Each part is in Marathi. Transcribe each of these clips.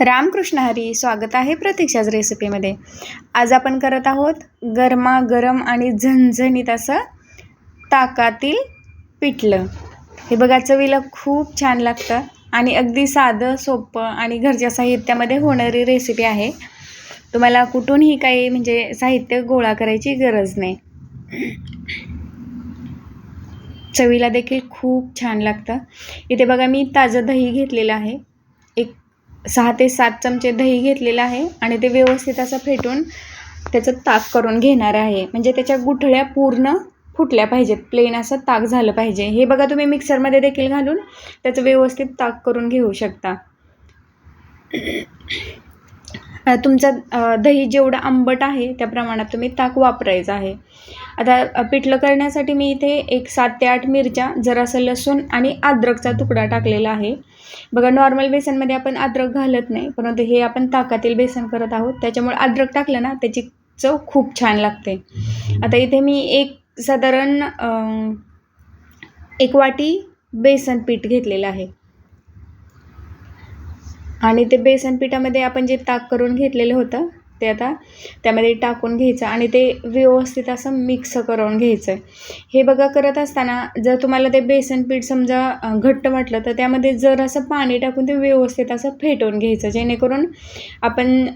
रामकृष्ण हरी स्वागत आहे प्रतीक्षाच रेसिपीमध्ये. आज आपण करत आहोत गरमागरम आणि झणझणीत असं ताकातील पिठलं. हे बघा चवीला खूप छान लागतं आणि अगदी साधं सोपं आणि घरच्या साहित्यामध्ये होणारी रेसिपी आहे. तुम्हाला कुठूनही काही म्हणजे साहित्य गोळा करायची गरज नाही. चवीला देखील खूप छान लागतं. इथे बघा मी ताजं दही घेतलेलं आहे. सहा ते सात चमचे दही घेतलेलं आहे आणि ते व्यवस्थित असं फेटून त्याचं ताक करून घेणार आहे. म्हणजे त्याच्या गुठळ्या पूर्ण फुटल्या पाहिजेत. प्लेन असं ताक झालं पाहिजे. हे बघा तुम्ही मिक्सरमध्ये देखील घालून त्याचं व्यवस्थित ताक करून घेऊ शकता. तुमचं दही जेवढं आंबट आहे त्या प्रमाणात तुम्ही ताक वापरायचं आहे. आता पिठलं करण्यासाठी मी इथे एक सात ते आठ मिरच्या जरासं लसूण आणि अद्रकचा तुकडा टाकलेला आहे. बघा नॉर्मल बेसनमध्ये आपण अद्रक घालत नाही परंतु हे आपण ताकातील बेसन करत आहोत. त्याच्यामुळे अद्रक टाकलं ना त्याची चव खूप छान लागते. आता इथे मी एक साधारण एक वाटी बेसन पीठ घेतलेलं आहे. आणि ते बेसन पिठामध्ये आपण जे ताक करून घेतलेलं होतं ते आता त्यामध्ये टाकून घ्यायचं आणि ते व्यवस्थित असं मिक्स करून घ्यायचं. आहे हे बघा करत असताना जर तुम्हाला ते बेसन पीठ समजा घट्ट म्हटलं तर त्यामध्ये जर असं पाणी टाकून ते व्यवस्थित असं फेटवून घ्यायचं जेणेकरून आपण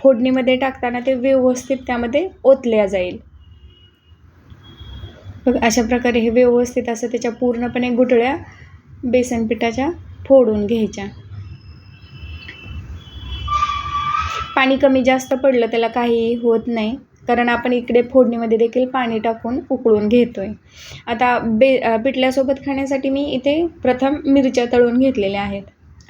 फोडणीमध्ये टाकताना ते व्यवस्थित त्यामध्ये ओतल्या जाईल. बघ अशा प्रकारे हे व्यवस्थित असं त्याच्या पूर्णपणे गुठळ्या बेसन पिठाच्या फोडून घ्यायच्या. पाणी कमी जास्त पडलं त्याला काहीही होत नाही. कारण आपण इकडे फोडणीमध्ये देखील पाणी टाकून उकळून घेतो आहे आता बे पिठल्यासोबत खाण्यासाठी मी इथे प्रथम मिरच्या तळून घेतलेल्या आहेत.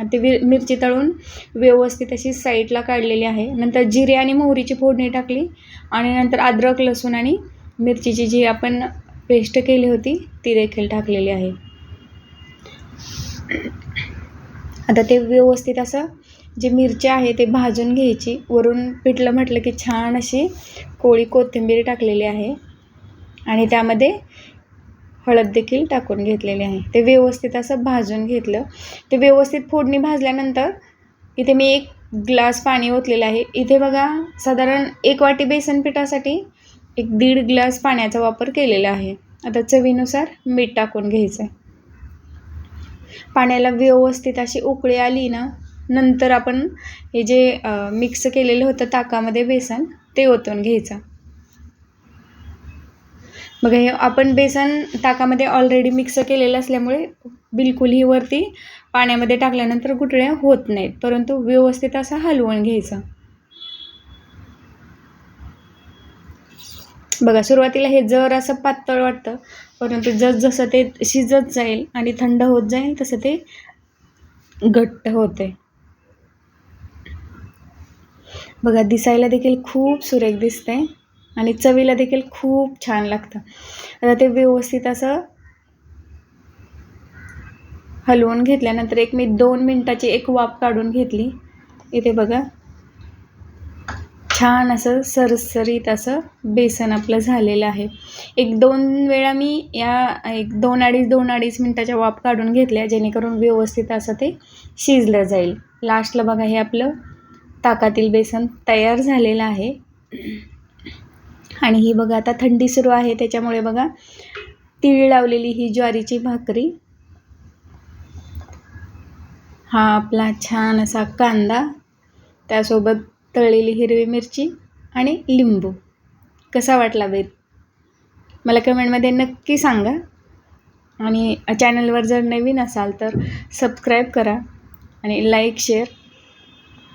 ते वि मिरची तळून व्यवस्थित अशी साईडला काढलेली आहे. नंतर जिरे आणि मोहरीची फोडणी टाकली आणि नंतर अद्रक लसूण आणि मिरचीची जी आपण पेस्ट केली होती ती देखील टाकलेली आहे. आता ते व्यवस्थित असं जे मिरच्या आहे ते भाजून घ्यायची. वरून पिठलं म्हटलं की छान अशी कोळी कोथिंबीर टाकलेली आहे. आणि त्यामध्ये हळद देखील टाकून घेतलेली आहे. ते व्यवस्थित असं भाजून घेतलं. ते व्यवस्थित फोडणी भाजल्यानंतर इथे मी एक ग्लास पाणी ओतलेलं आहे. इथे बघा साधारण एक वाटी बेसन पिठासाठी एक दीड ग्लास पाण्याचा वापर केलेला आहे. आता चवीनुसार मीठ टाकून घ्यायचं आहे पाण्याला व्यवस्थित अशी उकळी आली ना नंतर आपण हे जे मिक्स केलेलं होतं ताकामध्ये बेसन ते ओतून घ्यायचं. बघा हे आपण बेसन ताकामध्ये ऑलरेडी मिक्स केलेलं असल्यामुळे बिलकुलही वरती पाण्यामध्ये टाकल्यानंतर गुटळ्या होत नाहीत परंतु व्यवस्थित असं हलवून घ्यायचं. बघा सुरुवातीला हे जर असं पातळ वाटतं परंतु जसजसं ते शिजत जाईल आणि थंड होत जाईल तसं ते घट्ट होते बघा दिसायला देखील खूप सुरेख दिसते आणि चवीला देखील खूप छान लागतं. आता ते व्यवस्थित असं हलवून घेतल्यानंतर एक मी दोन मिनटाची एक वाफ काढून घेतली. इथे बघा छान असं सरसरीत असं बेसन आपलं झालेलं आहे. एक दोन वेळा मी या एक दोन अडीच दोन अडीच मिनटाच्या वाफ काढून घेतल्या जेणेकरून व्यवस्थित असं ते शिजलं जाईल. लास्टला बघा हे आपलं ताकातील बेसन तयार झालेलं आहे. आणि ही बघा आता थंडी सुरू आहे त्याच्यामुळे बघा तीळ लावलेली ही ज्वारीची भाकरी. हा आपला छान असा कांदा त्यासोबत तळलेली हिरवी मिरची आणि लिंबू. कसा वाटला बेत? मला कमेंटमध्ये नक्की सांगा. आणि चॅनलवर जर नवीन असाल तर सबस्क्राईब करा आणि लाईक शेअर